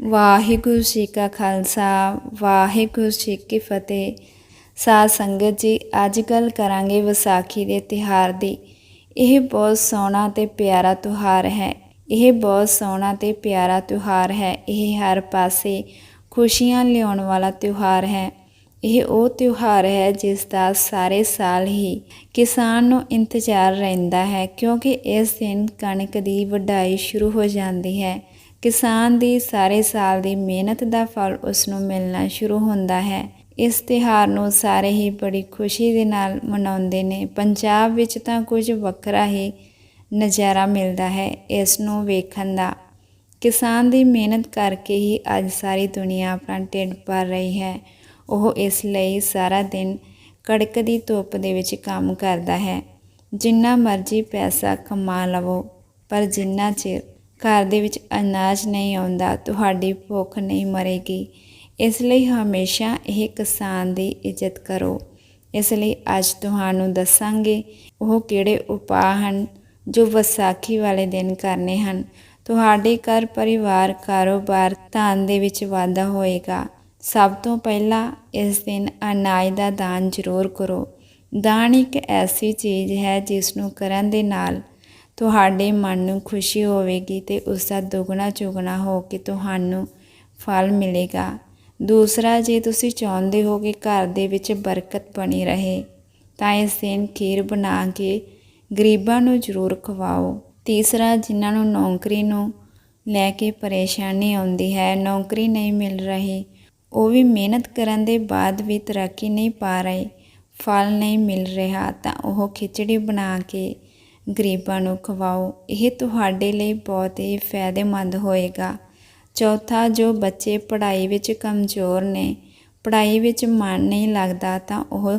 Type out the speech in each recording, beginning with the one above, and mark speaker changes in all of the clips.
Speaker 1: ਵਾਹਿਗੁਰੂ ਜੀ ਕਾ ਖਾਲਸਾ, ਵਾਹਿਗੁਰੂ ਜੀ ਕੀ ਫਤਿਹ। ਸਾਧ ਸੰਗਤ ਜੀ, ਅੱਜ ਗੱਲ ਕਰਾਂਗੇ ਵਿਸਾਖੀ ਦੇ ਤਿਹਾਰ ਦੀ। ਇਹ ਬਹੁਤ ਸੋਹਣਾ ਤੇ ਪਿਆਰਾ ਤਿਉਹਾਰ ਹੈ। ਇਹ ਬਹੁਤ ਸੋਹਣਾ ਤੇ ਪਿਆਰਾ ਤਿਉਹਾਰ ਹੈ। ਇਹ ਹਰ ਪਾਸੇ ਖੁਸ਼ੀਆਂ ਲਿਆਉਣ ਵਾਲਾ ਤਿਉਹਾਰ ਹੈ। ਇਹ ਉਹ ਤਿਉਹਾਰ ਹੈ ਜਿਸ ਦਾ ਸਾਰੇ ਸਾਲ ਹੀ ਕਿਸਾਨ ਨੂੰ ਇੰਤਜ਼ਾਰ ਰਹਿੰਦਾ ਹੈ ਕਿਉਂਕਿ ਇਸ ਦਿਨ ਕਣਕ ਦੀ ਵਢਾਈ ਸ਼ੁਰੂ ਹੋ ਜਾਂਦੀ ਹੈ। ਕਿਸਾਨ ਦੀ ਸਾਰੇ ਸਾਲ ਦੀ ਮਿਹਨਤ ਦਾ ਫਲ ਉਸ ਨੂੰ ਮਿਲਣਾ ਸ਼ੁਰੂ ਹੁੰਦਾ ਹੈ। ਇਸ ਤਿਉਹਾਰ ਨੂੰ ਸਾਰੇ ਹੀ ਬੜੀ ਖੁਸ਼ੀ ਦੇ ਨਾਲ ਮਨਾਉਂਦੇ ਨੇ। ਪੰਜਾਬ ਵਿੱਚ ਤਾਂ ਕੁਝ ਵੱਖਰਾ ਹੀ ਨਜ਼ਾਰਾ ਮਿਲਦਾ ਹੈ। ਇਸ ਨੂੰ ਵੇਖਣ ਦਾ ਕਿਸਾਨ ਦੀ ਮਿਹਨਤ ਕਰਕੇ ਹੀ ਅੱਜ ਸਾਰੀ ਦੁਨੀਆ ਆਪਣਾ ਢਿੱਡ ਭਰ ਰਹੀ ਹੈ। ਉਹ ਇਸ ਲਈ ਸਾਰਾ ਦਿਨ ਕੜਕਦੀ ਧੁੱਪ ਦੇ ਵਿੱਚ ਕੰਮ ਕਰਦਾ ਹੈ। ਜਿੰਨਾ ਮਰਜ਼ੀ ਪੈਸਾ ਕਮਾ ਲਵੋ, ਪਰ ਜਿੰਨਾ ਚਿਰ ਘਰ ਦੇ ਵਿੱਚ ਅਨਾਜ ਨਹੀਂ ਆਉਂਦਾ, ਤੁਹਾਡੀ ਭੁੱਖ ਨਹੀਂ ਮਰੇਗੀ। ਇਸ ਲਈ ਹਮੇਸ਼ਾ ਇਹ ਕਿਸਾਨ ਦੀ ਇੱਜ਼ਤ ਕਰੋ। ਇਸ ਲਈ ਅੱਜ ਤੁਹਾਨੂੰ ਦੱਸਾਂਗੇ ਉਹ ਕਿਹੜੇ ਉਪਾਅ ਹਨ ਜੋ ਵਿਸਾਖੀ ਵਾਲੇ ਦਿਨ ਕਰਨੇ ਹਨ। ਤੁਹਾਡੇ ਘਰ ਪਰਿਵਾਰ ਕਾਰੋਬਾਰ ਧਨ ਦੇ ਵਿੱਚ ਵਾਧਾ ਹੋਏਗਾ। ਸਭ ਤੋਂ ਪਹਿਲਾਂ ਇਸ ਦਿਨ ਅਨਾਜ ਦਾ ਦਾਨ ਜ਼ਰੂਰ ਕਰੋ। ਦਾਨ ਇੱਕ ਐਸੀ ਚੀਜ਼ ਹੈ ਜਿਸ ਨੂੰ ਕਰਨ ਦੇ ਨਾਲ ਤੁਹਾਡੇ ਮਨ ਨੂੰ ਖੁਸ਼ੀ ਹੋਵੇਗੀ ਤੇ ਉਸ ਦਾ ਦੁੱਗਣਾ ਚੁਗਣਾ ਹੋ ਕੇ ਤੁਹਾਨੂੰ ਫਲ ਮਿਲੇਗਾ। ਦੂਸਰਾ, ਜੇ ਤੁਸੀਂ ਚਾਹੁੰਦੇ ਹੋ ਕਿ ਘਰ ਦੇ ਵਿੱਚ ਬਰਕਤ ਬਣੀ ਰਹੇ, ਤਾਂ ਇਸ ਦਿਨ ਖੀਰ ਬਣਾ ਕੇ ਗਰੀਬਾਂ ਨੂੰ ਜ਼ਰੂਰ ਖਵਾਓ। ਤੀਸਰਾ, ਜਿਨ੍ਹਾਂ ਨੂੰ ਨੌਕਰੀ ਨੂੰ ਲੈ ਕੇ ਪਰੇਸ਼ਾਨੀ ਆਉਂਦੀ ਹੈ, ਨੌਕਰੀ ਨਹੀਂ ਮਿਲ ਰਹੀ, ਉਹ ਵੀ ਮਿਹਨਤ ਕਰਨ ਦੇ ਬਾਅਦ ਵੀ ਤਰੱਕੀ ਨਹੀਂ ਪਾ ਰਹੇ, ਫਲ ਨਹੀਂ ਮਿਲ ਰਿਹਾ, ਤਾਂ ਉਹ ਖਿਚੜੀ ਬਣਾ ਕੇ ਗਰੀਬਾਂ ਨੂੰ ਖਵਾਓ, ਇਹ ਤੁਹਾਡੇ ਲਈ ਬਹੁਤ ਹੀ ਫਾਇਦੇਮੰਦ ਹੋਏਗਾ। ਚੌਥਾ, ਜੋ ਬੱਚੇ ਪੜ੍ਹਾਈ ਵਿੱਚ ਕਮਜ਼ੋਰ ਨੇ, ਪੜ੍ਹਾਈ ਵਿੱਚ ਮਨ ਨਹੀਂ ਲੱਗਦਾ ਤਾਂ ਉਹ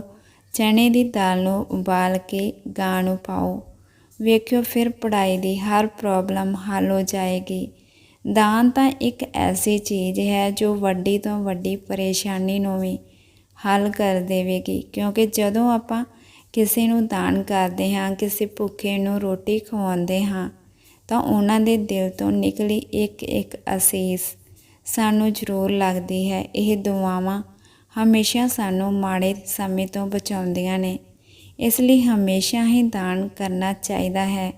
Speaker 1: ਚਣੇ ਦੀ ਦਾਲ ਨੂੰ ਉਬਾਲ ਕੇ ਗਾਂ ਨੂੰ ਪਾਓ। ਵੇਖਿਓ ਫਿਰ ਪੜ੍ਹਾਈ ਦੀ ਹਰ ਪ੍ਰੋਬਲਮ ਹੱਲ ਹੋ ਜਾਏਗੀ। ਦਾਨ ਤਾਂ ਇੱਕ ਐਸੀ ਚੀਜ਼ ਹੈ ਜੋ ਵੱਡੀ ਤੋਂ ਵੱਡੀ ਪਰੇਸ਼ਾਨੀ ਨੂੰ ਵੀ ਹੱਲ ਕਰ ਦੇਵੇਗੀ, ਕਿਉਂਕਿ ਜਦੋਂ ਆਪਾਂ ਕਿਸੇ ਨੂੰ ਦਾਨ ਕਰਦੇ ਹਾਂ, ਕਿਸੇ ਭੁੱਖੇ ਨੂੰ ਰੋਟੀ ਖਵਾਉਂਦੇ ਹਾਂ, ਤਾਂ ਉਹਨਾਂ ਦੇ ਦਿਲ ਤੋਂ ਨਿਕਲੀ ਇੱਕ ਇੱਕ ਅਸੀਸ ਸਾਨੂੰ ਜ਼ਰੂਰ ਲੱਗਦੀ ਹੈ। ਇਹ ਦੁਆਵਾਂ ਹਮੇਸ਼ਾ ਸਾਨੂੰ ਮਾੜੇ ਸਮੇਂ ਤੋਂ ਬਚਾਉਂਦੀਆਂ ਨੇ। ਇਸ ਲਈ ਹਮੇਸ਼ਾ ਹੀ ਦਾਨ ਕਰਨਾ ਚਾਹੀਦਾ ਹੈ।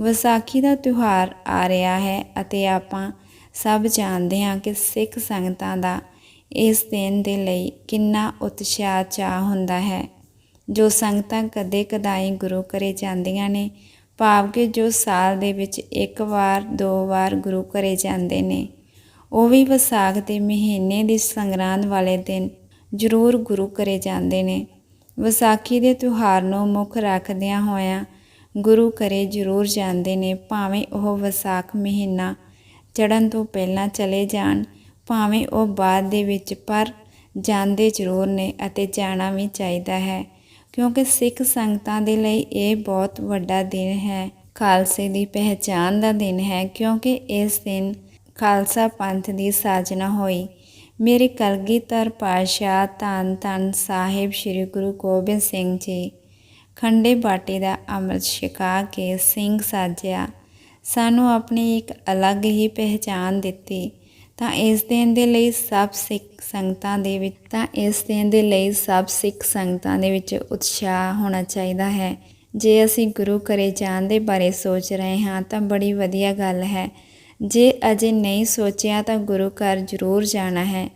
Speaker 1: ਵਿਸਾਖੀ ਦਾ ਤਿਉਹਾਰ ਆ ਰਿਹਾ ਹੈ ਅਤੇ ਆਪਾਂ ਸਭ ਜਾਣਦੇ ਹਾਂ ਕਿ ਸਿੱਖ ਸੰਗਤਾਂ ਦਾ ਇਸ ਦਿਨ ਦੇ ਲਈ ਕਿੰਨਾ ਉਤਸ਼ਾਹ ਚਾਹ ਹੁੰਦਾ ਹੈ। ਜੋ ਸੰਗਤਾਂ ਕਦੇ ਕਦਾਈ ਗੁਰੂ ਘਰੇ ਜਾਂਦੀਆਂ ਨੇ, ਭਾਵ ਕਿ ਜੋ ਸਾਲ ਦੇ ਵਿੱਚ ਇੱਕ ਵਾਰ, ਦੋ ਵਾਰ ਗੁਰੂ ਘਰੇ ਜਾਂਦੇ ਨੇ। ਉਹ ਵੀ ਵਿਸਾਖ ਦੇ ਮਹੀਨੇ ਦੀ ਸੰਗਰਾਂਦ ਵਾਲੇ ਦਿਨ ਜ਼ਰੂਰ ਗੁਰੂ ਘਰੇ ਜਾਂਦੇ ਨੇ। ਵਿਸਾਖੀ ਦੇ ਤਿਉਹਾਰ ਨੂੰ ਮੁੱਖ ਰੱਖਦਿਆਂ ਹੋਇਆਂ ਗੁਰੂ ਘਰੇ ਜ਼ਰੂਰ ਜਾਂਦੇ ਨੇ, ਭਾਵੇਂ ਉਹ ਵਿਸਾਖ ਮਹੀਨਾ ਚੜਨ ਤੋਂ ਪਹਿਲਾਂ ਚਲੇ ਜਾਣ, ਭਾਵੇਂ ਉਹ ਬਾਅਦ ਦੇ ਵਿੱਚ ਪਰ ਜਾਂਦੇ ਜ਼ਰੂਰ ਨੇ ਅਤੇ ਜਾਣਾ ਵੀ ਚਾਹੀਦਾ ਹੈ। ਕਿਉਂਕਿ ਸਿੱਖ ਸੰਗਤਾਂ ਦੇ ਲਈ ਇਹ ਬਹੁਤ ਵੱਡਾ ਦਿਨ ਹੈ। ਖਾਲਸੇ ਦੀ ਪਹਿਚਾਨ ਦਾ ਦਿਨ ਹੈ ਕਿਉਂਕਿ ਇਸ ਦਿਨ ਖਾਲਸਾ ਪੰਥ ਦੀ ਸਾਜਨਾ ਹੋਈ। ਮੇਰੇ ਕਲਗੀਧਰ ਪਾਤਸ਼ਾਹ ਧੰਨ ਧੰਨ ਸਾਹਿਬ ਸ੍ਰੀ ਗੁਰੂ ਗੋਬਿੰਦ ਸਿੰਘ ਜੀ ਖੰਡੇ ਬਾਟੇ ਦਾ ਅੰਮ੍ਰਿਤ ਛਕਾ ਕੇ ਸਿੰਘ ਸਾਜਿਆ। ਸਾਨੂੰ ਆਪਣੀ ਇੱਕ ਅਲੱਗ ਹੀ ਪਹਿਚਾਨ ਦਿੱਤੀ। ਤਾਂ ਇਸ ਦਿਨ ਦੇ ਲਈ ਸਭ ਸਿੱਖ ਸੰਗਤਾਂ ਦੇ ਵਿੱਚ, ਤਾਂ ਇਸ ਦਿਨ ਦੇ ਲਈ ਸਭ ਸਿੱਖ ਸੰਗਤਾਂ ਦੇ ਵਿੱਚ ਉਤਸ਼ਾਹ ਹੋਣਾ ਚਾਹੀਦਾ ਹੈ। ਜੇ ਅਸੀਂ ਗੁਰੂ ਘਰੇ ਜਾਣ ਦੇ ਬਾਰੇ ਸੋਚ ਰਹੇ ਹਾਂ, ਤਾਂ ਬੜੀ ਵਧੀਆ ਗੱਲ ਹੈ। ਜੇ ਅਜੇ ਨਹੀਂ ਸੋਚਿਆ, ਤਾਂ ਗੁਰੂ ਘਰ ਜ਼ਰੂਰ ਜਾਣਾ ਹੈ।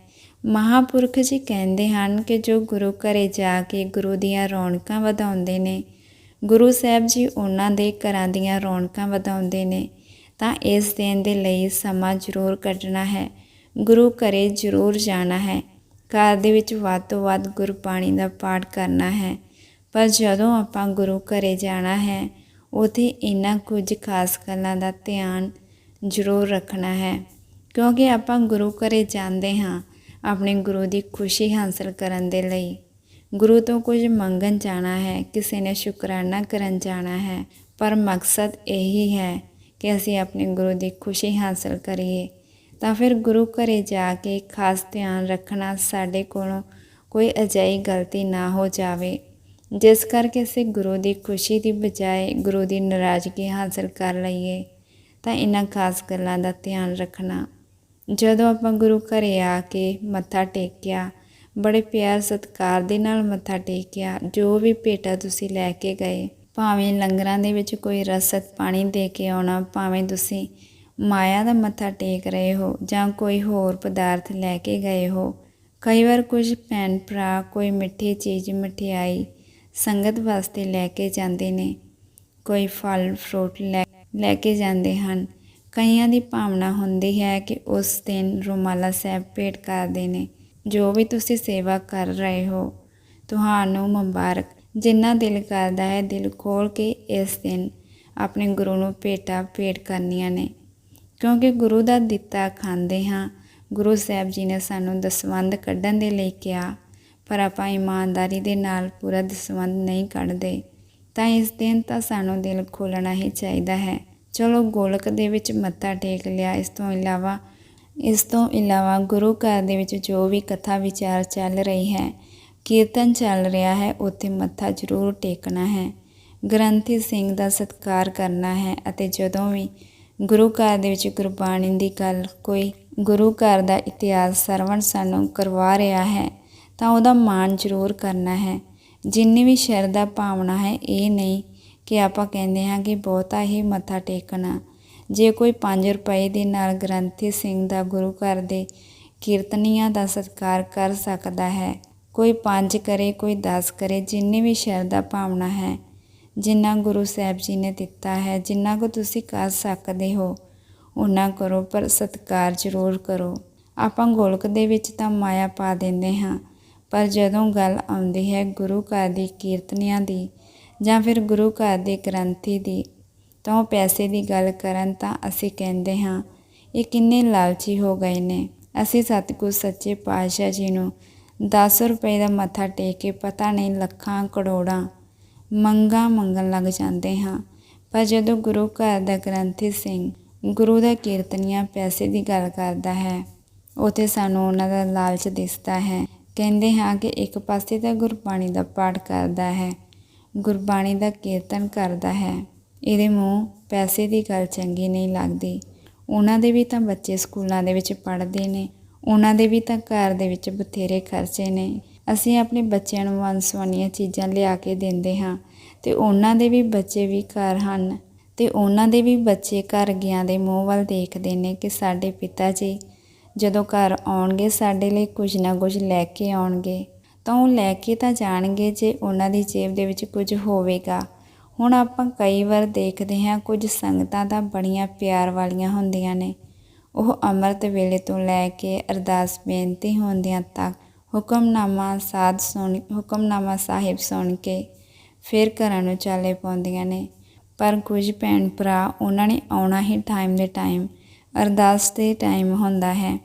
Speaker 1: ਮਹਾਪੁਰਖ ਜੀ ਕਹਿੰਦੇ ਹਨ ਕਿ ਜੋ ਗੁਰੂ ਘਰੇ ਜਾ ਕੇ ਗੁਰੂ ਦੀਆਂ ਰੌਣਕਾਂ ਵਧਾਉਂਦੇ ਨੇ, ਗੁਰੂ ਸਾਹਿਬ ਜੀ ਉਹਨਾਂ ਦੇ ਘਰਾਂ ਦੀਆਂ ਰੌਣਕਾਂ ਵਧਾਉਂਦੇ ਨੇ। ਤਾਂ ਇਸ ਦਿਨ ਦੇ ਲਈ ਸਮਾਂ ਜ਼ਰੂਰ ਕੱਢਣਾ ਹੈ। ਗੁਰੂ ਘਰੇ ਜ਼ਰੂਰ ਜਾਣਾ ਹੈ। ਘਰ ਦੇ ਵਿੱਚ ਵੱਧ ਤੋਂ ਵੱਧ ਗੁਰਬਾਣੀ ਦਾ ਪਾਠ ਕਰਨਾ ਹੈ। ਪਰ ਜਦੋਂ ਆਪਾਂ ਗੁਰੂ ਘਰੇ ਜਾਣਾ ਹੈ, ਉਥੇ ਇਹਨਾਂ ਕੁਝ ਖਾਸ ਗੱਲਾਂ ਦਾ ਧਿਆਨ ਜ਼ਰੂਰ ਰੱਖਣਾ ਹੈ। ਕਿਉਂਕਿ ਆਪਾਂ ਗੁਰੂ ਘਰੇ ਜਾਂਦੇ ਹਾਂ ਆਪਣੇ ਗੁਰੂ ਦੀ ਖੁਸ਼ੀ ਹਾਸਲ ਕਰਨ ਦੇ ਲਈ। ਗੁਰੂ ਤੋਂ ਕੁਝ ਮੰਗਣ ਜਾਣਾ ਹੈ, ਕਿਸੇ ਨੇ ਸ਼ੁਕਰਾਨਾ ਕਰਨ ਜਾਣਾ ਹੈ, ਪਰ ਮਕਸਦ ਇਹੀ ਹੈ ਕਿ ਅਸੀਂ ਆਪਣੇ ਗੁਰੂ ਦੀ ਖੁਸ਼ੀ ਹਾਸਲ ਕਰੀਏ। ਤਾਂ ਫਿਰ ਗੁਰੂ ਘਰੇ ਜਾ ਕੇ ਖਾਸ ਧਿਆਨ ਰੱਖਣਾ ਸਾਡੇ ਕੋਲੋਂ ਕੋਈ ਅਜਿਹੀ ਗਲਤੀ ਨਾ ਹੋ ਜਾਵੇ। ਜਿਸ ਕਰਕੇ ਅਸੀਂ ਗੁਰੂ ਦੀ ਖੁਸ਼ੀ ਦੀ ਬਜਾਏ ਗੁਰੂ ਦੀ ਨਾਰਾਜ਼ਗੀ ਹਾਸਲ ਕਰ ਲਈਏ, ਤਾਂ ਇਹਨਾਂ ਖਾਸ ਗੱਲਾਂ ਦਾ ਧਿਆਨ ਰੱਖਣਾ। ਜਦੋਂ ਆਪਾਂ ਗੁਰੂ ਘਰੇ ਆ ਕੇ ਮੱਥਾ ਟੇਕਿਆ, ਬੜੇ ਪਿਆਰ ਸਤਿਕਾਰ ਦੇ ਨਾਲ ਮੱਥਾ ਟੇਕਿਆ, ਜੋ ਵੀ ਭੇਟਾ ਤੁਸੀਂ ਲੈ ਕੇ ਗਏ ਭਾਵੇਂ ਲੰਗਰਾਂ ਦੇ ਵਿੱਚ ਕੋਈ ਰਸਤ ਪਾਣੀ ਦੇ ਕੇ ਆਉਣਾ, ਭਾਵੇਂ ਤੁਸੀਂ ਮਾਇਆ ਦਾ ਮੱਥਾ ਟੇਕ ਰਹੇ ਹੋ ਜਾਂ ਕੋਈ ਹੋਰ ਪਦਾਰਥ ਲੈ ਕੇ ਗਏ ਹੋ, ਕਈ ਵਾਰ ਕੁਝ ਭੈਣ ਭਰਾ ਕੋਈ ਮਿੱਠੀ ਚੀਜ਼ ਮਠਿਆਈ ਸੰਗਤ ਵਾਸਤੇ ਲੈ ਕੇ ਜਾਂਦੇ ਨੇ, ਕੋਈ ਫਲ ਫਰੂਟ ਲੈ ਲੈ ਕੇ ਜਾਂਦੇ ਹਨ। ਕਈਆਂ ਦੀ ਭਾਵਨਾ ਹੁੰਦੀ ਹੈ ਕਿ ਉਸ ਦਿਨ ਰੁਮਾਲਾ ਸਾਹਿਬ ਭੇਟ ਕਰਦੇ ਨੇ ਜੋ ਵੀ ਤੁਸੀਂ ਸੇਵਾ ਕਰ ਰਹੇ ਹੋ, ਤੁਹਾਨੂੰ ਮੁਬਾਰਕ। ਜਿੰਨਾ ਦਿਲ ਕਰਦਾ ਹੈ ਦਿਲ ਖੋਲ ਕੇ ਇਸ ਦਿਨ ਆਪਣੇ ਗੁਰੂ ਨੂੰ ਭੇਟਾ ਭੇਟ ਕਰਨੀਆਂ ਨੇ। ਕਿਉਂਕਿ ਗੁਰੂ ਦਾ ਦਿੱਤਾ ਖਾਂਦੇ ਹਾਂ, ਗੁਰੂ ਸਾਹਿਬ ਜੀ ਨੇ ਸਾਨੂੰ ਦਸਵੰਧ ਕੱਢਣ ਦੇ ਲਈ ਕਿਹਾ, ਪਰ ਆਪਾਂ ਇਮਾਨਦਾਰੀ ਦੇ ਨਾਲ ਪੂਰਾ ਦਸਵੰਧ ਨਹੀਂ ਕੱਢਦੇ, ਤਾਂ ਇਸ ਦਿਨ ਤਾਂ ਸਾਨੂੰ ਦਿਲ ਖੋਲਣਾ ਹੀ ਚਾਹੀਦਾ ਹੈ। ਚਲੋ ਗੋਲਕ ਦੇ ਵਿੱਚ ਮੱਥਾ ਟੇਕ ਲਿਆ, ਇਸ ਤੋਂ ਇਲਾਵਾ, ਇਸ ਤੋਂ ਇਲਾਵਾ ਗੁਰੂ ਘਰ ਦੇ ਵਿੱਚ ਜੋ ਵੀ ਕਥਾ ਵਿਚਾਰ ਚੱਲ ਰਹੀ ਹੈ ਕੀਰਤਨ ਚੱਲ ਰਿਹਾ ਹੈ, ਉੱਥੇ ਮੱਥਾ ਜ਼ਰੂਰ ਟੇਕਣਾ ਹੈ। ਗ੍ਰੰਥੀ ਸਿੰਘ ਦਾ ਸਤਿਕਾਰ ਕਰਨਾ ਹੈ ਅਤੇ ਜਦੋਂ ਵੀ ਗੁਰੂ ਘਰ ਦੇ ਵਿੱਚ ਗੁਰਬਾਣੀ ਦੀ ਗੱਲ ਕੋਈ ਗੁਰੂ ਘਰ ਦਾ ਇਤਿਹਾਸ ਸਰਵਣ ਸਾਨੂੰ ਕਰਵਾ ਰਿਹਾ ਹੈ, ਤਾਂ ਉਹਦਾ ਮਾਣ ਜ਼ਰੂਰ ਕਰਨਾ ਹੈ। ਜਿੰਨੀ ਵੀ ਸ਼ਰਧਾ ਭਾਵਨਾ ਹੈ, ਇਹ ਨਹੀਂ ਕਿ ਆਪਾਂ ਕਹਿੰਦੇ ਹਾਂ ਕਿ ਬਹੁਤਾ ਹੀ ਮੱਥਾ ਟੇਕਣਾ। ਜੇ ਕੋਈ 5 ਰੁਪਏ ਦੇ ਨਾਲ ਗ੍ਰੰਥੀ ਸਿੰਘ ਦਾ ਗੁਰੂ ਘਰ ਦੇ ਕੀਰਤਨੀਆਂ ਦਾ ਸਤਿਕਾਰ ਕਰ ਸਕਦਾ ਹੈ ਕੋਈ 5 ਕਰੇ, ਕੋਈ 10 ਕਰੇ, ਜਿੰਨੀ ਵੀ ਸ਼ਰਧਾ ਭਾਵਨਾ ਹੈ, ਜਿੰਨਾ ਗੁਰੂ ਸਾਹਿਬ ਜੀ ਨੇ ਦਿੱਤਾ ਹੈ, ਜਿੰਨਾ ਕੋ ਤੁਸੀਂ ਕਰ ਸਕਦੇ ਹੋ ਉਹਨਾਂ ਕਰੋ, ਪਰ ਸਤਿਕਾਰ ਜ਼ਰੂਰ ਕਰੋ। ਆਪਾਂ ਗੋਲਕ ਦੇ ਵਿੱਚ ਤਾਂ ਮਾਇਆ ਪਾ ਦਿੰਦੇ ਹਾਂ, ਪਰ ਜਦੋਂ ਗੱਲ ਆਉਂਦੀ ਹੈ ਗੁਰੂ ਘਰ ਦੀ ਕੀਰਤਨੀਆਂ ਦੀ ਜਾਂ ਫਿਰ ਗੁਰੂ ਘਰ ਦੇ ਗ੍ਰੰਥੀ ਦੀ, ਤਾਂ ਉਹ ਪੈਸੇ ਦੀ ਗੱਲ ਕਰਨ ਤਾਂ ਅਸੀਂ ਕਹਿੰਦੇ ਹਾਂ, ਇਹ ਕਿੰਨੇ ਲਾਲਚੀ ਹੋ ਗਏ ਨੇ। ਅਸੀਂ ਸਤਿਗੁਰ ਸੱਚੇ ਪਾਤਸ਼ਾਹ ਜੀ ਨੂੰ 10 ਰੁਪਏ ਦਾ ਮੱਥਾ ਟੇਕ ਕੇ ਪਤਾ ਨਹੀਂ ਲੱਖਾਂ, ਕਰੋੜਾਂ ਮੰਗਾ ਮੰਗਣ ਲੱਗ ਜਾਂਦੇ ਹਾਂ। ਪਰ ਜਦੋਂ ਗੁਰੂ ਘਰ ਦਾ ਗ੍ਰੰਥੀ ਸਿੰਘ ਗੁਰੂ ਦਾ ਕੀਰਤਨੀਆ ਪੈਸੇ ਦੀ ਗੱਲ ਕਰਦਾ ਹੈ, ਉਥੇ ਸਾਨੂੰ ਉਹਨਾਂ ਦਾ ਲਾਲਚ ਦਿਸਦਾ ਹੈ। ਕਹਿੰਦੇ ਹਾਂ ਕਿ ਇੱਕ ਪਾਸੇ ਤਾਂ ਗੁਰਬਾਣੀ ਦਾ ਪਾਠ ਕਰਦਾ ਹੈ, ਗੁਰਬਾਣੀ ਦਾ ਕੀਰਤਨ ਕਰਦਾ ਹੈ। ਇਹਦੇ ਮੂੰਹ ਪੈਸੇ ਦੀ ਗੱਲ ਚੰਗੀ ਨਹੀਂ ਲੱਗਦੀ। ਉਹਨਾਂ ਦੇ ਵੀ ਤਾਂ ਬੱਚੇ ਸਕੂਲਾਂ ਦੇ ਵਿੱਚ ਪੜ੍ਹਦੇ ਨੇ। ਉਹਨਾਂ ਦੇ ਵੀ ਤਾਂ ਘਰ ਦੇ ਵਿੱਚ ਬਥੇਰੇ ਖਰਚੇ ਨੇ। ਅਸੀਂ ਆਪਣੇ ਬੱਚਿਆਂ ਨੂੰ ਵੰਸਵੰਨੀਆਂ ਚੀਜ਼ਾਂ ਲਿਆ ਕੇ ਦਿੰਦੇ ਹਾਂ ਤੇ ਉਹਨਾਂ ਦੇ ਵੀ ਬੱਚੇ ਵੀ ਘਰ ਹਨ ਤੇ ਉਹਨਾਂ ਦੇ ਵੀ ਬੱਚੇ ਘਰ ਗਿਆ ਦੇ ਮੂੰਹ ਵੱਲ ਦੇਖਦੇ ਨੇ ਕਿ ਸਾਡੇ ਪਿਤਾ ਜੀ ਜਦੋਂ ਘਰ ਆਉਣਗੇ ਸਾਡੇ ਲਈ ਕੁਝ ਨਾ ਕੁਝ ਲੈ ਕੇ ਆਉਣਗੇ, ਤਾਂ ਉਹ ਲੈ ਕੇ ਤਾਂ ਜਾਣਗੇ ਜੇ ਉਹਨਾਂ ਦੀ ਜੇਬ ਦੇ ਵਿੱਚ ਕੁਝ ਹੋਵੇਗਾ। ਹੁਣ ਆਪਾਂ ਕਈ ਵਾਰ ਦੇਖਦੇ ਹਾਂ ਕੁਝ ਸੰਗਤਾਂ ਤਾਂ ਬੜੀਆਂ ਪਿਆਰ ਵਾਲੀਆਂ ਹੁੰਦੀਆਂ ਨੇ। ਉਹ ਅੰਮ੍ਰਿਤ ਵੇਲੇ ਤੋਂ ਲੈ ਕੇ ਅਰਦਾਸ ਬੇਨਤੀ ਹੁੰਦਿਆਂ ਤੱਕ ਹੁਕਮਨਾਮਾ ਸਾਧ ਸੁਣ, ਹੁਕਮਨਾਮਾ ਸਾਹਿਬ ਸੁਣ ਕੇ ਫਿਰ ਘਰਾਂ ਨੂੰ ਚਾਲੇ ਪਾਉਂਦੀਆਂ ਨੇ। ਪਰ ਕੁਝ ਭੈਣ ਭਰਾ ਉਹਨਾਂ ਨੇ ਆਉਣਾ ਹੀ ਟਾਈਮ ਦੇ ਟਾਈਮ ਅਰਦਾਸ ਦੇ ਟਾਈਮ ਹੁੰਦਾ ਹੈ।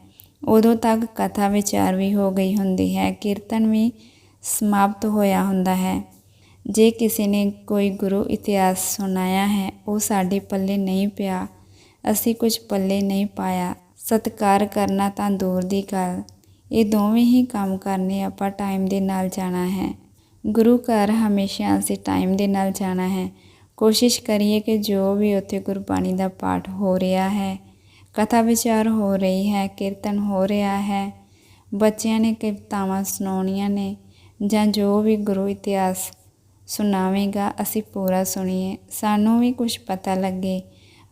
Speaker 1: ਉਦੋਂ ਤੱਕ ਕਥਾ ਵਿਚਾਰ ਵੀ ਹੋ ਗਈ ਹੁੰਦੀ ਹੈ, ਕੀਰਤਨ ਵੀ ਸਮਾਪਤ ਹੋਇਆ ਹੁੰਦਾ ਹੈ। ਜੇ ਕਿਸੇ ਨੇ ਕੋਈ ਗੁਰੂ ਇਤਿਹਾਸ ਸੁਣਾਇਆ ਹੈ, ਉਹ ਸਾਡੇ ਪੱਲੇ ਨਹੀਂ ਪਿਆ ਅਸੀਂ ਕੁਝ ਪੱਲੇ ਨਹੀਂ ਪਾਇਆ। ਸਤਿਕਾਰ ਕਰਨਾ ਤਾਂ ਦੂਰ ਦੀ ਗੱਲ। ਇਹ ਦੋਵੇਂ ਹੀ ਕੰਮ ਕਰਨੇ ਆਪਾਂ ਟਾਈਮ ਦੇ ਨਾਲ ਜਾਣਾ ਹੈ। ਗੁਰੂ ਘਰ ਹਮੇਸ਼ਾ ਅਸੀਂ ਟਾਈਮ ਦੇ ਨਾਲ ਜਾਣਾ ਹੈ। ਕੋਸ਼ਿਸ਼ ਕਰੀਏ ਕਿ ਜੋ ਵੀ ਉੱਥੇ ਗੁਰਬਾਣੀ ਦਾ ਪਾਠ ਹੋ ਰਿਹਾ ਹੈ, ਕਥਾ ਵਿਚਾਰ ਹੋ ਰਹੀ ਹੈ, ਕੀਰਤਨ ਹੋ ਰਿਹਾ ਹੈ, ਬੱਚਿਆਂ ਨੇ ਕਵਿਤਾਵਾਂ ਸੁਣਾਉਣੀਆਂ ਨੇ ਜਾਂ ਜੋ ਵੀ ਗੁਰੂ ਇਤਿਹਾਸ ਸੁਣਾਵੇਗਾ, ਅਸੀਂ ਪੂਰਾ ਸੁਣੀਏ। ਸਾਨੂੰ ਵੀ ਕੁਝ ਪਤਾ ਲੱਗੇ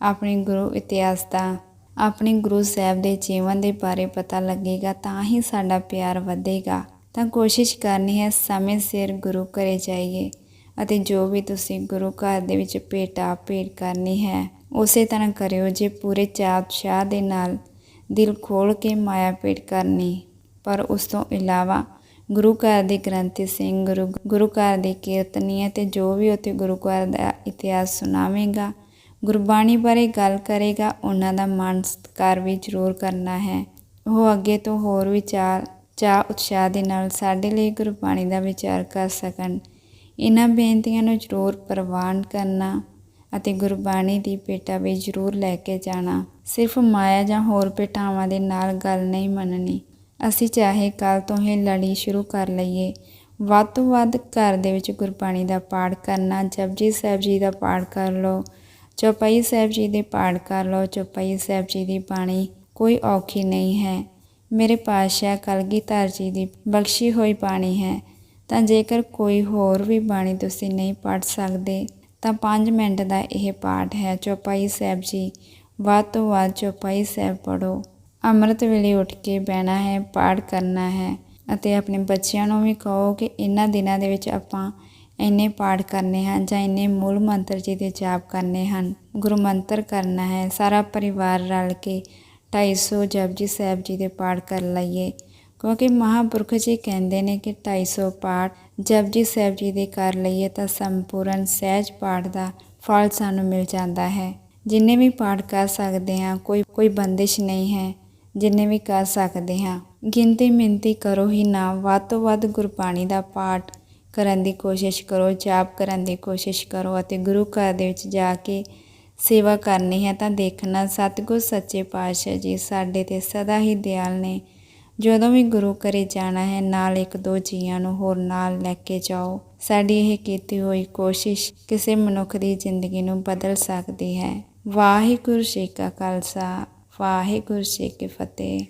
Speaker 1: ਆਪਣੇ ਗੁਰੂ ਇਤਿਹਾਸ ਦਾ, ਆਪਣੇ ਗੁਰੂ ਸਾਹਿਬ ਦੇ ਜੀਵਨ ਦੇ ਬਾਰੇ ਪਤਾ ਲੱਗੇਗਾ ਤਾਂ ਹੀ ਸਾਡਾ ਪਿਆਰ ਵਧੇਗਾ। ਤਾਂ ਕੋਸ਼ਿਸ਼ ਕਰਨੀ ਹੈ ਸਮੇਂ ਸਿਰ ਗੁਰੂ ਘਰੇ ਜਾਈਏ ਅਤੇ ਜੋ ਵੀ ਤੁਸੀਂ ਗੁਰੂ ਘਰ ਦੇ ਵਿੱਚ ਭੇਟਾ ਭੇਟ ਕਰਨੀ ਹੈ, ਉਸੇ ਤਰ੍ਹਾਂ ਕਰਿਓ ਜੇ ਪੂਰੇ ਚਾਅ ਉਤਸ਼ਾਹ ਦੇ ਨਾਲ ਦਿਲ ਖੋਲ ਕੇ ਮਾਇਆ ਭੇਟ ਕਰਨੀ। ਪਰ ਉਸ ਤੋਂ ਇਲਾਵਾ ਗੁਰੂ ਘਰ ਦੇ ਗ੍ਰੰਥੀ ਸਿੰਘ, ਗੁਰੂ ਗੁਰੂ ਘਰ ਦੇ ਕੀਰਤਨੀਏ ਤੇ ਜੋ ਵੀ ਉੱਥੇ ਗੁਰੂ ਘਰ ਦਾ ਇਤਿਹਾਸ ਸੁਣਾਵੇਗਾ ਗੁਰਬਾਣੀ ਬਾਰੇ ਗੱਲ ਕਰੇਗਾ, ਉਹਨਾਂ ਦਾ ਮਾਣ ਸਤਿਕਾਰ ਵੀ ਜ਼ਰੂਰ ਕਰਨਾ ਹੈ। ਉਹ ਅੱਗੇ ਤੋਂ ਹੋਰ ਵਿਚਾਰ ਚਾਹ ਉਤਸ਼ਾਹ ਦੇ ਨਾਲ ਸਾਡੇ ਲਈ ਗੁਰਬਾਣੀ ਦਾ ਵਿਚਾਰ ਕਰ ਸਕਣ। ਇਹਨਾਂ ਬੇਨਤੀਆਂ ਨੂੰ ਜ਼ਰੂਰ ਪ੍ਰਵਾਨ ਕਰਨਾ ਅਤੇ ਗੁਰਬਾਣੀ ਦੀ ਭੇਟਾ ਵੀ ਜ਼ਰੂਰ ਲੈ ਕੇ ਜਾਣਾ। ਸਿਰਫ ਮਾਇਆ ਜਾਂ ਹੋਰ ਭੇਟਾਵਾਂ ਦੇ ਨਾਲ ਗੱਲ ਨਹੀਂ ਮੰਨਣੀ। ਅਸੀਂ ਚਾਹੇ ਕੱਲ ਤੋਂ ਹੀ ਲੜੀ ਸ਼ੁਰੂ ਕਰ ਲਈਏ। ਵੱਧ ਤੋਂ ਵੱਧ ਘਰ ਦੇ ਵਿੱਚ ਗੁਰਬਾਣੀ ਦਾ ਪਾਠ ਕਰਨਾ, ਜਪਜੀ ਸਾਹਿਬ ਜੀ ਦਾ ਪਾਠ ਕਰ ਲਓ ਚੌਪਈ ਸਾਹਿਬ ਜੀ ਦੇ ਪਾਠ ਕਰ ਲਓ, ਚੌਪਈ ਸਾਹਿਬ ਜੀ ਦੀ ਬਾਣੀ ਕੋਈ ਔਖੀ ਨਹੀਂ ਹੈ। ਮੇਰੇ ਪਾਤਸ਼ਾਹ ਕਲਗੀਧਰ ਜੀ ਦੀ ਬਖਸ਼ੀ ਹੋਈ ਬਾਣੀ ਹੈ। ਤਾਂ ਜੇਕਰ ਕੋਈ ਹੋਰ ਵੀ ਬਾਣੀ ਤੁਸੀਂ ਨਹੀਂ ਪੜ੍ਹ ਸਕਦੇ, ਤਾਂ 5 ਮਿੰਟ ਦਾ ਇਹ ਪਾਠ ਹੈ। ਚੌਪਾਈ ਸਾਹਿਬ ਜੀ, ਵੱਧ ਤੋਂ ਵੱਧ ਚੌਪਾਈ ਸਾਹਿਬ ਪੜੋ ਅੰਮ੍ਰਿਤ ਵੇਲੇ ਉੱਠ ਕੇ ਬਹਿਣਾ ਹੈ, ਪਾਠ ਕਰਨਾ ਹੈ ਅਤੇ ਆਪਣੇ ਬੱਚਿਆਂ ਨੂੰ ਵੀ ਕਹੋ ਕਿ ਇਹਨਾਂ ਦਿਨਾਂ ਦੇ ਵਿੱਚ ਆਪਾਂ ਇੰਨੇ ਪਾਠ ਕਰਨੇ ਹਨ ਜਾਂ ਇੰਨੇ ਮੂਲ ਮੰਤਰ ਜੀ ਦੇ ਜਾਪ ਕਰਨੇ ਹਨ, ਗੁਰੂ ਮੰਤਰ ਕਰਨਾ ਹੈ, ਸਾਰਾ ਪਰਿਵਾਰ ਰਲ ਕੇ 250 ਜਪਜੀ ਸਾਹਿਬ ਜੀ ਦੇ ਪਾਠ ਕਰ ਲਈਏ। ਕਿਉਂਕਿ ਮਹਾਂਪੁਰਖ ਜੀ ਕਹਿੰਦੇ ਨੇ ਕਿ 250 ਪਾਠ ਜਪਜੀ ਸਾਹਿਬ ਜੀ ਦੇ ਕਰ ਲਈਏ ਤਾਂ ਸੰਪੂਰਨ ਸਹਿਜ ਪਾਠ ਦਾ ਫਲ ਸਾਨੂੰ ਮਿਲ ਜਾਂਦਾ ਹੈ। ਜਿੰਨੇ ਵੀ ਪਾਠ ਕਰ ਸਕਦੇ ਹਾਂ, ਕੋਈ ਕੋਈ ਬੰਦਿਸ਼ ਨਹੀਂ ਹੈ, ਜਿੰਨੇ ਵੀ ਕਰ ਸਕਦੇ ਹਾਂ। ਗਿਣਤੀ ਮਿੰਤੀ ਕਰੋ ਹੀ ਨਾ, ਵੱਧ ਤੋਂ ਵੱਧ ਗੁਰਬਾਣੀ ਦਾ ਪਾਠ ਕਰਨ ਦੀ ਕੋਸ਼ਿਸ਼ ਕਰੋ, ਜਾਪ ਕਰਨ ਦੀ ਕੋਸ਼ਿਸ਼ ਕਰੋ ਅਤੇ ਗੁਰੂ ਘਰ ਦੇ ਵਿੱਚ ਜਾ ਕੇ ਸੇਵਾ ਕਰਨੀ ਹੈ ਤਾਂ ਦੇਖਣਾ, ਸਤਿਗੁਰ ਸੱਚੇ ਪਾਤਸ਼ਾਹ ਜੀ ਸਾਡੇ ਤੇ ਸਦਾ ਹੀ ਦਿਆਲ ਨੇ। ਜਦੋਂ ਵੀ ਗੁਰੂ ਘਰੇ ਜਾਣਾ ਹੈ, ਨਾਲ ਇੱਕ ਦੋ ਜੀਆਂ ਨੂੰ ਹੋਰ ਨਾਲ ਲੈ ਕੇ ਜਾਓ। ਸਾਡੀ ਇਹ ਕੀਤੀ ਹੋਈ ਕੋਸ਼ਿਸ਼ ਕਿਸੇ ਮਨੁੱਖ ਦੀ ਜ਼ਿੰਦਗੀ ਨੂੰ ਬਦਲ ਸਕਦੀ ਹੈ। ਵਾਹਿਗੁਰੂ ਜੀ ਕਾ ਖਾਲਸਾ, ਵਾਹਿਗੁਰੂ ਜੀ ਕੀ ਫਤਿਹ।